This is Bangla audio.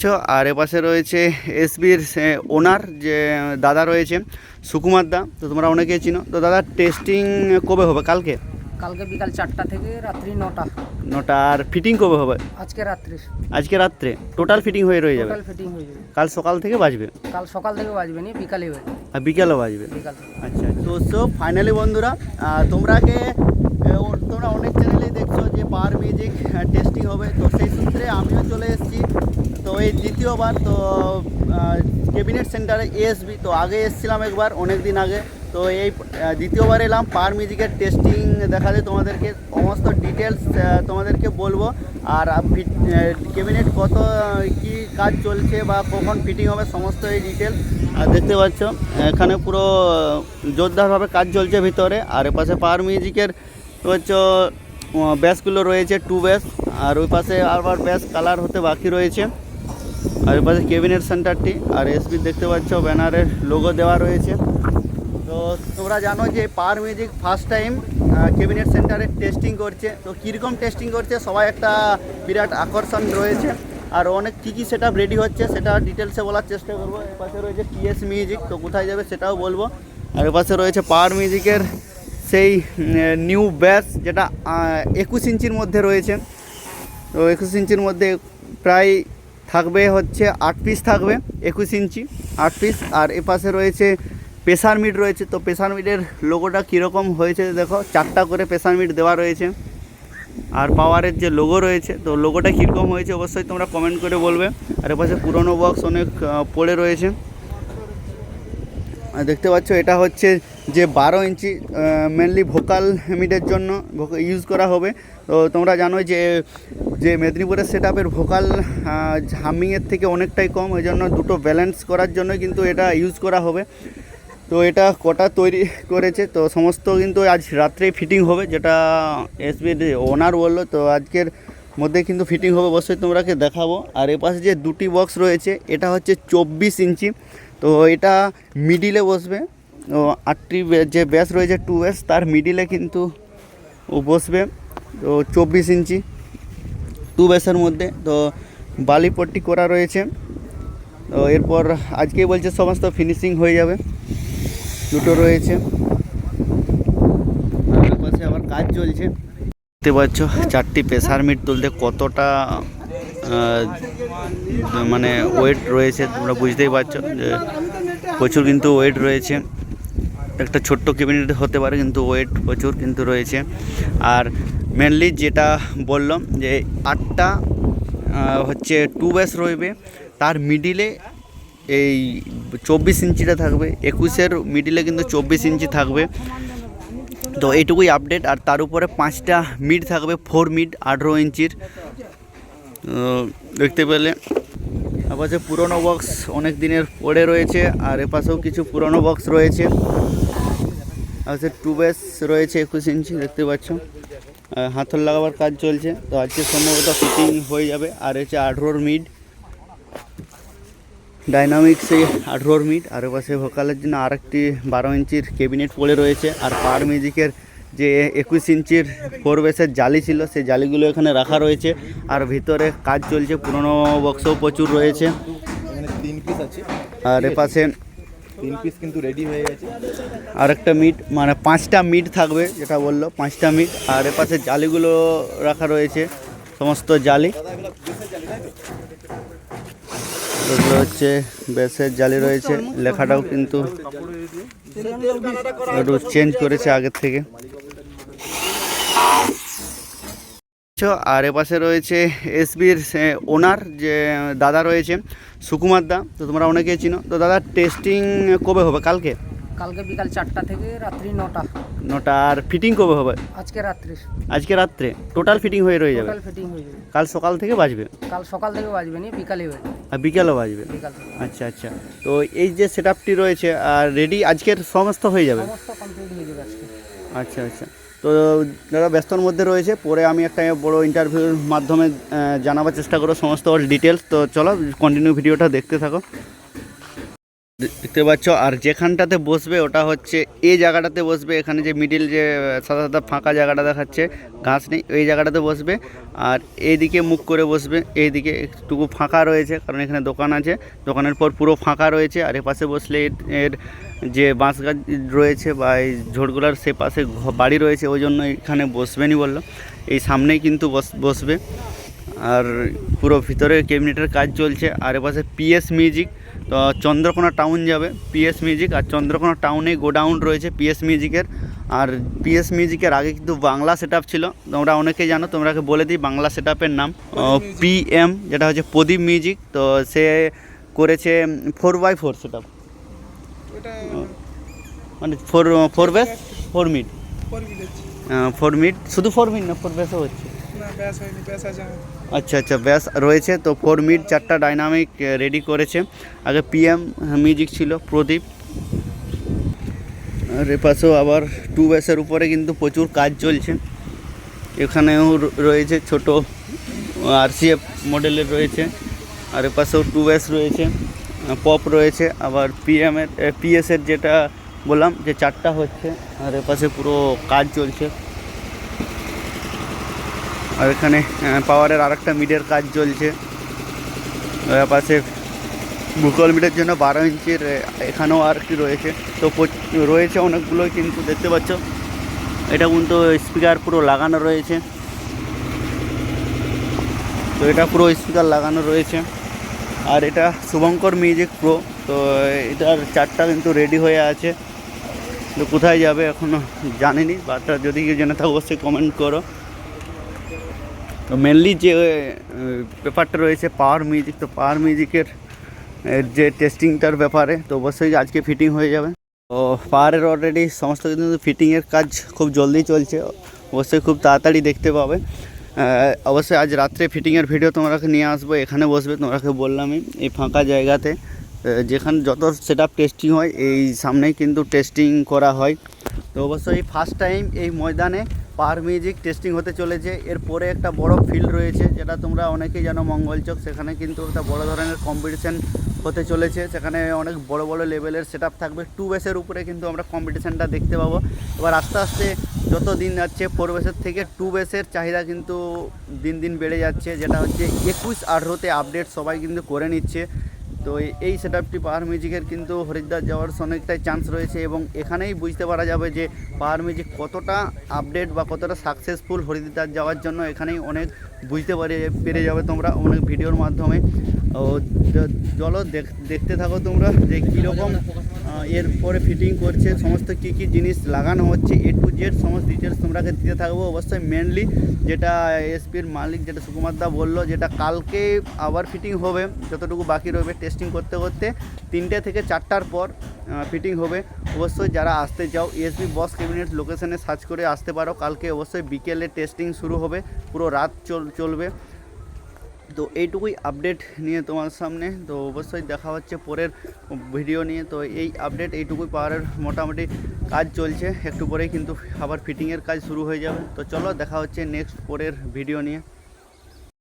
আচ্ছা, আর এপাশে রয়েছে এসবির ওনার যে দাদা রয়েছে সুকুমার দা তো তোমরা অনেকেই চিনো। তো দাদা টেস্টিং কবে হবে? কালকে? কালকে বিকাল চারটা থেকে রাত্রি নটা। নটা আর ফিটিং কবে হবে? আজকে রাত্রি। আজকে রাত্রে? টোটাল ফিটিং হয়ে রয়ে যাবে? টোটাল ফিটিং হয়ে যাবে। কাল সকাল থেকে বাজবে? কাল সকাল থেকে বাজবে নি বিকালে বাজবে। আর বিকেলও বাজবে? বিকাল। আচ্ছা তো সো ফাইনালি বন্ধুরা তোমরাকে তোমরা অনেক চ্যানেলেই দেখছ যে পাওয়ার মিউজিক টেস্টিং হবে। তো সেই সূত্রে আমিও চলে এসেছি। তো এই দ্বিতীয়বার তো ক্যাবিনেট সেন্টারে এসবি তো আগে এসছিলাম একবার অনেক দিন আগে। তো এই দ্বিতীয়বার এলাম, পার মিউজিকের টেস্টিং দেখাতে তোমাদেরকে সমস্ত ডিটেলস তোমাদেরকে বলব। আর ক্যাবিনেট কত কি কাজ চলছে বা কখন ফিটিং হবে, সমস্ত এই ডিটেলস আর দেখতে পাচ্ছ, এখানে পুরো জোরদারভাবে কাজ চলছে ভিতরে। আর এপাশে পার মিউজিকের হচ্ছে ব্যাসগুলো রয়েছে টু ব্যাস আর ওই পাশে আবার ব্যাস কালার হতে বাকি রয়েছে। আর ওই পাশে কেবিনেট সেন্টারটি আর এসবি দেখতে পাচ্ছ, ব্যানারের লোগো দেওয়া রয়েছে। তো তোমরা জানো যে power music first time cabinet সেন্টারে টেস্টিং করছে। তো কীরকম টেস্টিং করছে, সবাই একটা বিরাট আকর্ষণ রয়েছে। আর অনেক কী কী সেটা রেডি হচ্ছে, সেটা ডিটেলসে বলার চেষ্টা করব। এর পাশে রয়েছে টিএস মিউজিক তো কোথায় যাবে সেটাও বলব। আর এর পাশে রয়েছে পাওয়ার মিউজিকের সেই নিউ ব্যাস যেটা একুশ ইঞ্চির মধ্যে রয়েছে। তো একুশ ইঞ্চির মধ্যে প্রায় থাকবে হচ্ছে আট পিস থাকবে, একুশ ইঞ্চি আট পিস আর এ পাশে রয়েছে প্রেসার মিট রয়েছে, তো প্রেসার মিটের লোগোটা কীরকম হয়েছে দেখো, চারটা করে প্রেসার মিট দেওয়া রয়েছে। আর পাওয়ারের যে লোগো রয়েছে, তো লোগোটা কীরকম হয়েছে অবশ্যই তোমরা কমেন্ট করে বলবে। আর এপাশে পুরনো বক্স অনেক পড়ে রয়েছে। আর দেখতে পাচ্ছ, এটা হচ্ছে যে বারো ইঞ্চি মেনলি ভোকাল মিডের জন্য ইউজ করা হবে। তো তোমরা জানো যে যে মেদিনীপুরের সেট আপের ভোকাল হামিংয়ের থেকে অনেকটাই কম। ওই জন্য দুটো ব্যালেন্স করার জন্য কিন্তু এটা ইউজ করা হবে। তো এটা কটা তৈরি করেছে, তো সমস্ত কিন্তু আজ রাত্রেই ফিটিং হবে, যেটা এসবির ওনার বলল। তো আজকের মধ্যে কিন্তু ফিটিং হবে, অবশ্যই তোমরাকে দেখাবো। আর এপাশে যে দুটি বক্স রয়েছে, এটা হচ্ছে চব্বিশ ইঞ্চি। তো এটা মিডিলে বসবে। আটটি বে- যে ব্যাস রয়েছে টু ব্যাস, তার মিডিলে কিন্তু ও বসবে। তো চব্বিশ ইঞ্চি টু ব্যাসের মধ্যে। তো বালিপট্টি করা রয়েছে। তো এরপর আজকেই বলছে সমস্ত ফিনিশিং হয়ে যাবে। দুটো রয়েছে। পাশে আবার কাজ চলছে। দেখতে পাচ্ছ, চারটি প্রেসার মিট তুলতে কতটা মানে ওয়েট রয়েছে, তোমরা বুঝতেই পারছ যে প্রচুর কিন্তু ওয়েট রয়েছে। একটা ছোট্ট ক্যাবিনেট হতে পারে, কিন্তু ওয়েট প্রচুর কিন্তু রয়েছে। আর মেনলি যেটা বললাম যে আটটা হচ্ছে টু ব্যাস রইবে। তার মিডিলে এই চব্বিশ ইঞ্চিটা থাকবে। একুশের মিডিলে কিন্তু চব্বিশ ইঞ্চি থাকবে। তো এইটুকুই আপডেট আর তার উপরে পাঁচটা মিড থাকবে ফোর মিড আঠেরো ইঞ্চির। দেখতে পেলে আবার যে পুরনো বক্স অনেক দিনের পড়ে রয়েছে, আর এপাশেও কিছু পুরনো বক্স রয়েছে। সে টু বেস রয়েছে একুশ ইঞ্চি দেখতে পাচ্ছ। হাতল লাগাবার কাজ চলছে। তো আজকে সম্ভবত ফিটিং হয়ে যাবে। আর হচ্ছে আঠেরোর মিড ডাইনামিক সেই আঠেরোর মিট আর পাশে ভোকালের জন্য আরেকটি বারো ইঞ্চির ক্যাবিনেট পড়ে রয়েছে। আর পার মিউজিকের যে একুশ ইঞ্চির ফোর বেসের জালি ছিল সেই জালিগুলো এখানে রাখা রয়েছে। আর ভিতরে কাজ চলছে পুরনো বক্সও প্রচুর রয়েছে। আছে। আর এপাশে তিন পিস কিন্তু রেডি হয়ে গেছে। আর একটা মিট মানে পাঁচটা মিট থাকবে যেটা বলল পাঁচটা মিট আর এপাশে জালিগুলো রাখা রয়েছে সমস্ত জালি। এগুলো হচ্ছে বেসের জালি রয়েছে লেখাটাও কিন্তু একটু চেঞ্জ করেছে আগের থেকে। আর এপাশে রয়েছে এসবির ওনার যে দাদা রয়েছে সুকুমার দা তো তোমরা অনেকেই চিনো। তো দাদা টেস্টিং কবে হবে? কালকে? কালকে বিকাল চারটা থেকে রাত্রি নটা। নটা আর ফিটিং কবে হবে? আজকে রাত্রি। আজকে রাত্রে? টোটাল ফিটিং হয়ে রয়ে যাবে? টোটাল ফিটিং হয়ে যাবে। কাল সকাল থেকে বাজবে? কাল সকাল থেকে বাজবে নি বিকালে বাজবে আর বিকেলও বাজবে? বিকাল আচ্ছা আচ্ছা। তো এই যে সেট আপটি রয়েছে আর রেডি আজকের সমস্ত হয়ে যাবে? সমস্ত কমপ্লিট হয়ে যাবে আজকে। আচ্ছা আচ্ছা। তো যারা ব্যস্তর মধ্যে রয়েছে, পরে আমি একটা বড় ইন্টারভিউর মাধ্যমে জানাবার চেষ্টা করো সমস্ত ডিটেলস তো, চলো কন্টিনিউ ভিডিওটা দেখতে থাকো। দেখতে পাচ্ছ, আর যেখানটাতে বসবে ওটা হচ্ছে, এই জায়গাটাতে বসবে, এখানে যে মিডিল যে সাদা সাদা ফাঁকা জায়গাটা দেখাচ্ছে, ঘাস নেই এই জায়গাটাতে বসবে, আর এইদিকে মুখ করে বসবে, এইদিকে একটুকু ফাঁকা রয়েছে, কারণ এখানে দোকান আছে, দোকানের পর পুরো ফাঁকা রয়েছে, আর এপাশে বসলে এর- যে বাঁশ গাছ রয়েছে বা এই ঝোড়গুলার সে পাশে বাড়ি রয়েছে, ওই জন্য এখানে বসবেনই বলল, এই সামনেই কিন্তু বস- বসবে, আর পুরো ভিতরে ক্যাবিনেটের কাজ চলছে, আর এপাশে পিএস মিউজিক তো চন্দ্রকোনা টাউন যাবে পিএস মিউজিক আর চন্দ্রকোনা টাউনে গোডাউন রয়েছে পিএস মিউজিকের আর পিএস মিউজিকের আগে কিন্তু বাংলা সেট ছিল। তোমরা অনেকেই জানো তোমরাকে বলে দিই বাংলা সেট নাম। পিএম যেটা হচ্ছে প্রদীপ মিউজিক তো সে করেছে ফোর বাই ফোর সেট মানে four four bass four mid four mid শুধু ফোর মিড না ফোর বেসও হচ্ছে। আচ্ছা আচ্ছা ব্যাস রয়েছে। তো ফোর মিড চারটা ডাইনামিক রেডি করেছে। আগে পিএম মিউজিক ছিল, প্রদীপ। আর এপাশেও আবার টু ব্যাসের উপরে কিন্তু প্রচুর কাজ চলছে। এখানেও রয়েছে ছোট আরসিএফ মডেলের রয়েছে। আর এপাশেও টু ব্যাস রয়েছে পপ রয়েছে। আবার পিএমের পিএসের যেটা বললাম যে চারটা হচ্ছে, আর এপাশে পুরো কাজ চলছে। আর এখানে পাওয়ারের আরেকটা মিডের কাজ চলছে। পাশে ভূগোল মিটের জন্য বারো ইঞ্চির এখানেও আর কি রয়েছে। তো রয়েছে অনেকগুলো কিন্তু দেখতে পাচ্ছ। এটা কিন্তু স্পিকার পুরো লাগানো রয়েছে। তো এটা পুরো স্পিকার লাগানো রয়েছে। আর এটা শুভঙ্কর মিউজিক প্রো। তো এটার চারটা কিন্তু রেডি হয়ে আছে। তো কোথায় যাবে এখনও জানিনি, বাটা যদি কেউ জেনে থাকো, অবশ্যই কমেন্ট করো। তো মেনলি যে ব্যাপারটা রয়েছে পাওয়ার মিউজিক তো পাওয়ার মিউজিকের যে টেস্টিংটার ব্যাপারে, তো অবশ্যই আজকে ফিটিং হয়ে যাবে। তো পাওয়ারের অলরেডি সমস্ত কিন্তু ফিটিংয়ের কাজ খুব জলদি চলছে, অবশ্যই খুব তাড়াতাড়ি দেখতে পাবে। অবশ্যই আজ রাত্রে ফিটিংয়ের ভিডিও তোমরাকে নিয়ে আসব, এখানে বসবে তোমরাকে বললামই, এই ফাঁকা জায়গাতে। যেখানে যত সেট টেস্টিং হয়, এই সামনেই কিন্তু টেস্টিং করা হয়। তো অবশ্যই ফার্স্ট টাইম এই ময়দানে পাওয়ার মিউজিক টেস্টিং হতে চলেছে। এরপরে একটা বড় ফিল্ড রয়েছে, যেটা তোমরা অনেকেই জানো মঙ্গলচক। সেখানে কিন্তু একটা বড় ধরনের কম্পিটিশান হতে চলেছে। সেখানে অনেক বড় বড় লেভেলের সেট থাকবে। টু বেসের উপরে কিন্তু আমরা কম্পিটিশানটা দেখতে পাবো। এবার আস্তে আস্তে যত দিন যাচ্ছে ফোর বেসের থেকে টু বেসের চাহিদা কিন্তু দিন দিন বেড়ে যাচ্ছে, যেটা হচ্ছে একুশ আঠেরোতে আপডেট সবাই কিন্তু করে নিচ্ছে। তো এই- সেট আপটি পাওয়ার মিউজিকের কিন্তু হরিদ্বার যাওয়ার অনেকটাই চান্স রয়েছে এবং এখানেই বুঝতে পারা যাবে যে পাওয়ার মিউজিক কতটা আপডেট বা কতটা সাকসেসফুল হরিদ্বার যাওয়ার জন্য এখানেই অনেক বুঝতে পারে, পেরে যাবে তোমরা অনেক ভিডিওর মাধ্যমে। ও চলো দেখ- দেখতে থাকো তোমরা যে কীরকম এর পরে ফিটিং করছে, সমস্ত কী কী জিনিস লাগানো হচ্ছে এ টু জেড সমস্ত ডিটেলস তোমরাকে দিতে থাকব। অবশ্যই মেনলি যেটা এসপির মালিক, যেটা সুকুমার দা বলল, যেটা কালকে আবার ফিটিং হবে, যতটুকু বাকি রইবে টেস্টিং করতে করতে, তিনটে থেকে চারটার পর ফিটিং হবে। অবশ্যই যারা আসতে চাও এসবি বস ক্যাবিনেট লোকেশনে সার্চ করে আসতে পারো। কালকে অবশ্যই বিকেলে টেস্টিং শুরু হবে, পুরো রাত চল, চলবে। তো এইটুকুই আপডেট নিয়ে তোমার সামনে। তো অবশ্যই দেখা হচ্ছে পরের ভিডিও নিয়ে। তো এই আপডেট এইটুকুই পাওয়ারের মোটামুটি কাজ চলছে। একটু পরেই কিন্তু আবার ফিটিংয়ের কাজ শুরু হয়ে যাবে। তো চলো, দেখা হচ্ছে নেক্সট পরের ভিডিও নিয়ে।